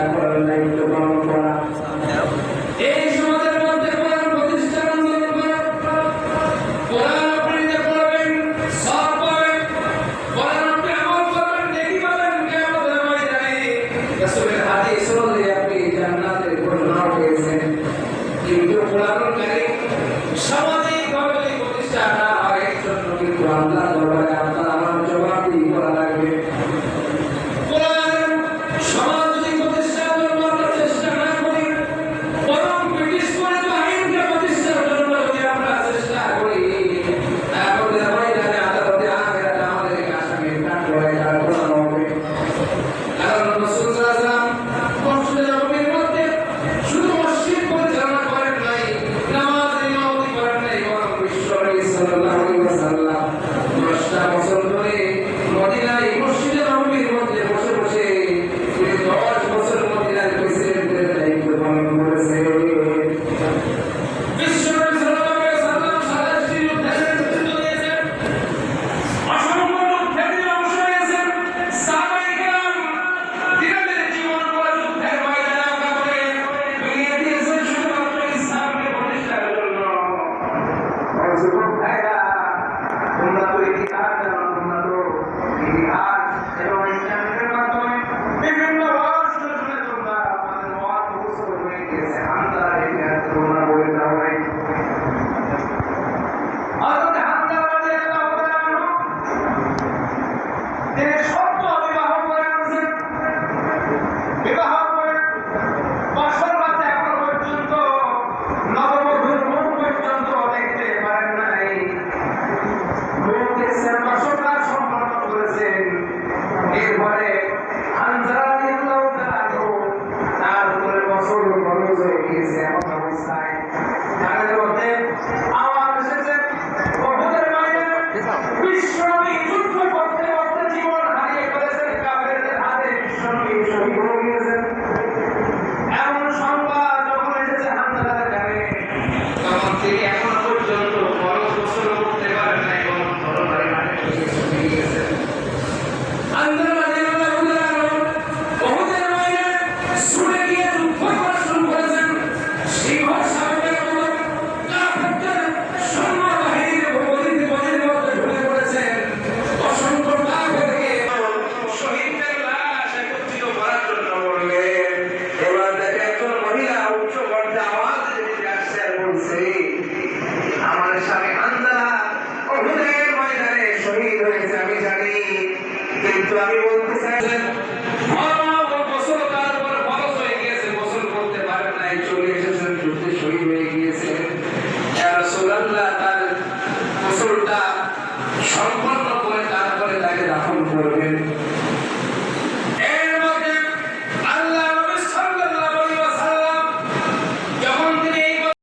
প্রতিষ্ঠা করার দায়িত্ব পালন করা এই সমাজের মধ্যে কোরআন প্রতিষ্ঠা কোরআন আপনি পড়বেন সব পাবেন। কোরআন আপনি আমল করবেন, দেখি পাবেন কেমন ময়দানে রাসূলের হাদিস অনুযায়ী আপনি জান্নাতের ঘটনা পেয়েছেন। কিন্তু কোরআন কারীম সামাজিকভাবে প্রতিষ্ঠা না হয় জন্য কিন্তু আল্লাহ tres গোসলটা সম্পন্ন করে তারপরে তাকে দাফন করবেন।